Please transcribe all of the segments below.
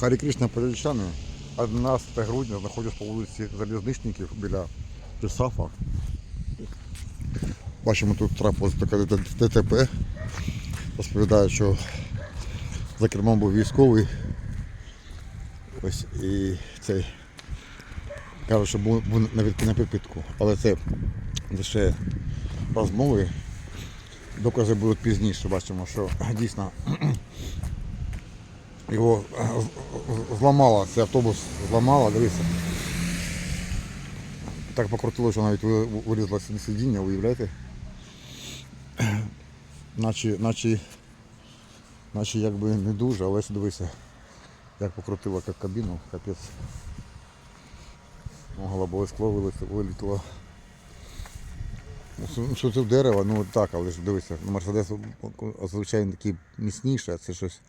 Харі Кришна Полічани, 11 грудня знаходжусь по вулиці Залізничників біля Пісафа. Бачимо, тут трапилось таке ДТП. Розповідає, що за кермом був військовий. Ось і цей каже, що був, на підпитку. Але це лише розмови. Докази будуть пізніше. Бачимо, що дійсно його е, зламало, цей автобус зламало, дивіться. Так покрутило, що навіть ви- вилізло сидіння, уявляєте? Наче, наче, наче якби не дуже, але ось дивися, як покрутило як кабіну, капець. Ну, Головове скло вилетіло. Ну, що- це дерево, ну так, але ж дивися, ну, Мерседес звичайно такий міцніший, а це щось,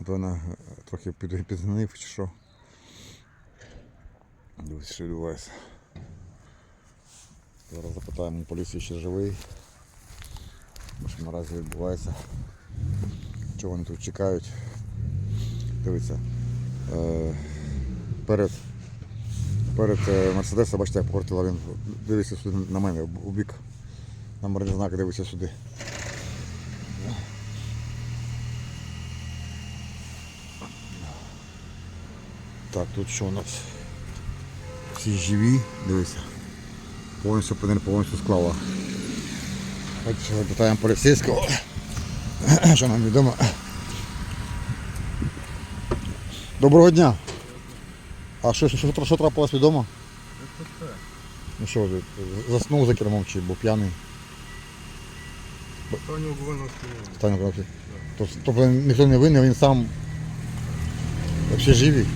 напевно, трохи під, підгнив чи що. Дивись, що відбувається. Зараз запитаємо у поліції, чи живий. Що наразі відбувається. Чого вони тут чекають. Дивіться. Е, перед перед е, Мерседесом, бачите, як покрутила він. Дивіться сюди на мене, у бік. Номерний знак, дивіться сюди. Так, тут що у нас? Всі живі, дивіться. Повністю повністю склала. Давайте запитаємо поліцейського. Що нам відомо. Доброго дня. А що, що, що, що трапилось відомо? Ну що, заснув за кермом чи був п'яний? Стані. Тобто, тобто ніхто не винен, він сам взагалі живий.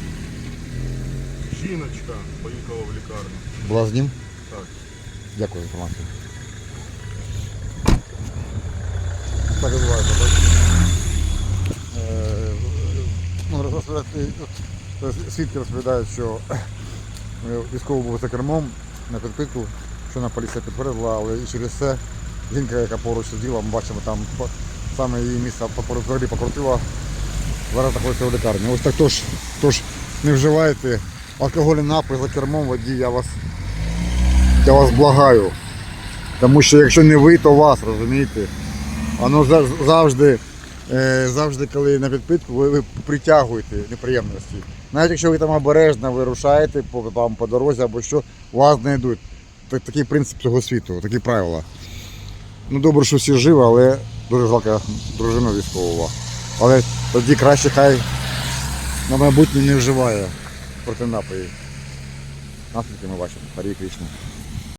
Жіночка поїхала в лікарню. Була з ним? Так. Дякую за інформацію. Так відбувається, так? Е, ну, Свідки розповідають, що військовий був за кермом на підпитку, що на поліція підтвердила, але і через це жінка, яка поруч сиділа, ми бачимо там саме її місце по- взагалі покрутила, зараз знаходиться в лікарні. Ось так тож, тож не вживайте алкогольний напій за кермом водій, я вас я вас благаю. Тому що якщо не ви, то вас, розумієте? Воно завжди, е, завжди, коли на підпитку, ви, ви притягуєте неприємності. Навіть якщо ви там обережно вирушаєте по, там, по дорозі або що, вас знайдуть. Так, такий принцип цього світу, такі правила. Ну добре, що всі живі, але дуже жалко дружину військового. Але тоді краще хай на майбутнє не вживає проти напої. Наслідки ми бачимо. Харі Кришна.